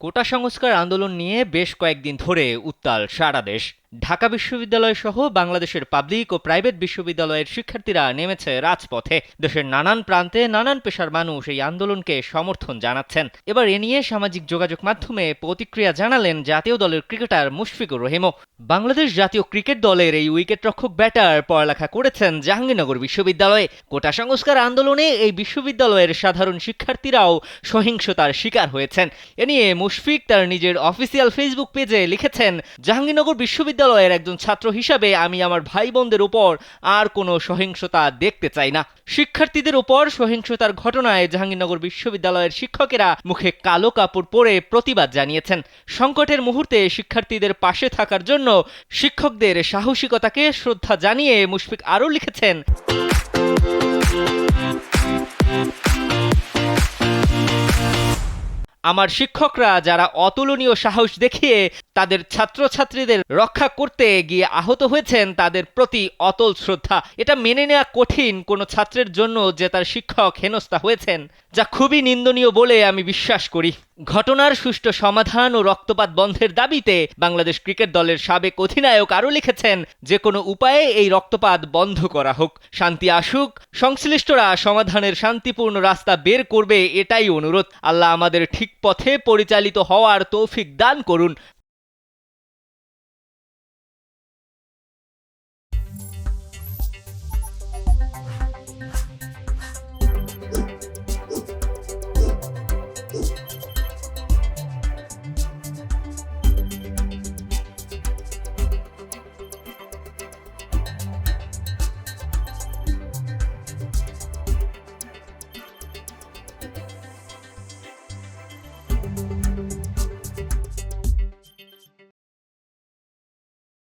কোটা সংস্কার আন্দোলন নিয়ে বেশ কয়েকদিন ধরে উত্তাল সারা দেশ। ঢাকা বিশ্ববিদ্যালয় সহ বাংলাদেশের পাবলিক ও প্রাইভেট বিশ্ববিদ্যালয়ের শিক্ষার্থীরা নেমেছে রাজপথে। দেশের নানান প্রান্তে নানান পেশার মানুষ এই আন্দোলনকে সমর্থন জানাচ্ছেন। এবার এ নিয়ে সামাজিক যোগাযোগ মাধ্যমে প্রতিক্রিয়া জানালেন জাতীয় দলের ক্রিকেটার মুশফিকুর রহিমও বাংলাদেশ জাতীয় ক্রিকেট দলের এই উইকেটরক্ষক ব্যাটার পড়ালেখা করেছেন জাহাঙ্গীরনগর বিশ্ববিদ্যালয়ে। কোটা সংস্কার আন্দোলনে এই বিশ্ববিদ্যালয়ের সাধারণ শিক্ষার্থীরাও সহিংসতার শিকার হয়েছেন। এ নিয়ে মুশফিক তার নিজের অফিসিয়াল ফেসবুক পেজে লিখেছেন, জাহাঙ্গীরনগর বিশ্ববিদ্যালয়ের একজন ছাত্র হিসাবে আমি আমার ভাই বোনদের উপর আর কোনো সহিংসতা দেখতে চাই না। শিক্ষার্থীদের উপর সহিংসতার ঘটনায় জাহাঙ্গীরনগর বিশ্ববিদ্যালয়ের শিক্ষকেরা মুখে কালো কাপড় পরে প্রতিবাদ জানিয়েছেন। সংকটের মুহূর্তে শিক্ষার্থীদের পাশে থাকার জন্য শিক্ষকদের সাহসিকতাকে শ্রদ্ধা জানিয়ে মুশফিক আরও লিখেছেন আমার শিক্ষকরা যারা অতুলনীয় সাহস দেখিয়ে তাদের ছাত্রছাত্রীদের রক্ষা করতে গিয়ে আহত হয়েছেন, তাদের প্রতি অতল শ্রদ্ধা। এটা মেনে নেওয়া কঠিন কোনো ছাত্রের জন্য যে তার শিক্ষক হেনস্থা হয়েছেন, যা খুবই নিন্দনীয় বলে আমি বিশ্বাস করি। ঘটনার সুষ্ঠু সমাধান ও রক্তপাত বন্ধের দাবিতে বাংলাদেশ ক্রিকেট দলের সাবেক অধিনায়ক আরও লিখেছেন যে কোনো উপায়ে এই রক্তপাত বন্ধ করা হোক। শান্তি আসুক, সংশ্লিষ্টরা সমাধানের শান্তিপূর্ণ রাস্তা বের করবে এটাই অনুরোধ। আল্লাহ আমাদের ঠিক পথে পরিচালিত হওয়ার তৌফিক দান করুন।